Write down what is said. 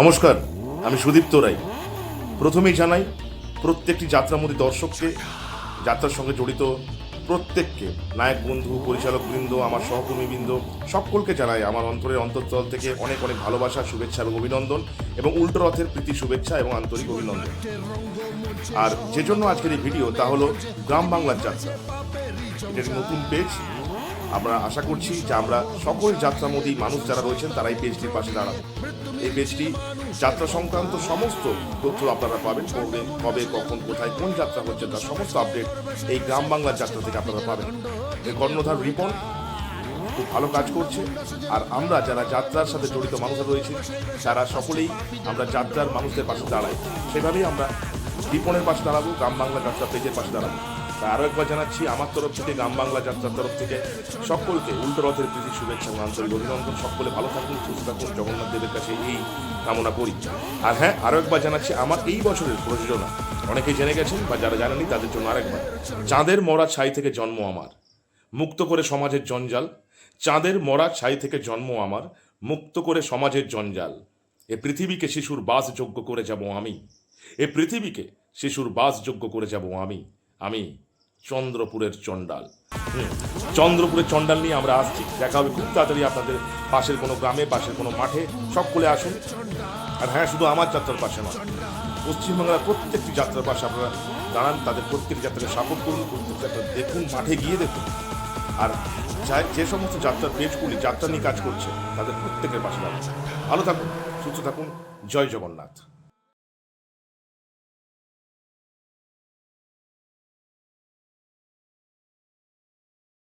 নমস্কার, আমি সুদীপ্ত রায়। প্রথমেই জানাই, প্রত্যেকটি যাত্রামোদী দর্শককে, যাত্রার সঙ্গে জড়িত প্রত্যেককে, নায়ক বন্ধু, পরিচালক বৃন্দ, আমার সহকর্মীবৃন্দ সকলকে জানাই আমার অন্তরের অন্তঃস্থল থেকে অনেক অনেক ভালোবাসা, শুভেচ্ছা এবং অভিনন্দন এবং উল্টো রথের প্রীতি, শুভেচ্ছা এবং আন্তরিক অভিনন্দন। আর যে জন্য আজকের এই ভিডিও তা হলো গ্রাম বাংলার যাত্রা। এটা নতুন পেজ আমরা আশা করছি যে আমরা সকল যাত্রামোদী মানুষ যারা রয়েছেন, তারা এই পেজটির পাশে দাঁড়াবে এই পেজটি যাত্রা সংক্রান্ত সমস্ত তথ্য আপনারা পাবেন, কবে কবে, কখন, কোথায়, কোন যাত্রা হচ্ছে তার সমস্ত আপডেট এই গ্রাম বাংলার যাত্রা থেকে আপনারা পাবেন। এই কর্ণধার রিপন খুব ভালো কাজ করছে, আর আমরা যারা যাত্রার সাথে জড়িত মানুষরা রয়েছে, তারা সকলেই আমরা যাত্রার মানুষদের পাশে দাঁড়াই। সেভাবেই আমরা রিপনের পাশে দাঁড়াবো, গ্রাম বাংলা যাত্রা পেজের পাশে দাঁড়াবো। তা আরও একবার জানাচ্ছি, আমার তরফ থেকে, গ্রাম বাংলা যাত্রার তরফ থেকে সকলকে উল্টো রথের প্রীতি, শুভেচ্ছা এবং আন্তরিক অভিনন্দন। সকলে ভালো থাকুন, সুস্থ থাকুন, জগন্নাথ দেবের কাছে এই কামনা করি। আর হ্যাঁ আরও একবার জানাচ্ছি, আমার এই বছরের প্রযোজনা, অনেকেই জেনে গেছেন বা যারা জানেনি তাদের জন্য আরেকবার। চাঁদের মরা ছাই থেকে জন্ম আমার, মুক্ত করে সমাজের জঞ্জাল। চাঁদের মরা ছাই থেকে জন্ম আমার, মুক্ত করে সমাজের জঞ্জাল। এ পৃথিবীকে শিশুর বাসযোগ্য করে যাব আমি। এ পৃথিবীকে শিশুর বাসযোগ্য করে যাব আমি। আমি চন্দ্রপুরের চণ্ডাল। চন্দ্রপুরের চণ্ডাল নিয়ে আমরা আসছি। দেখা হবে খুব তাড়াতাড়ি আপনাদের পাশের কোনো গ্রামে, পাশের কোনো মাঠে। সকলে আসুন। আর হ্যাঁ শুধু আমার যাত্রার পাশে নয়, পশ্চিমবাংলার প্রত্যেকটি যাত্রার পাশে আপনারা দাঁড়ান, তাদের প্রত্যেক যাত্রাকে সাপোর্ট করুন, প্রত্যেক যাত্রা দেখুন, মাঠে গিয়ে দেখুন। আর যা- সমস্ত যাত্রার পেজগুলি, যাত্রা নিয়ে কাজ করছে, তাদের প্রত্যেকের পাশে দাঁড়ান। ভালো থাকুন, সুস্থ থাকুন, জয় জগন্নাথ।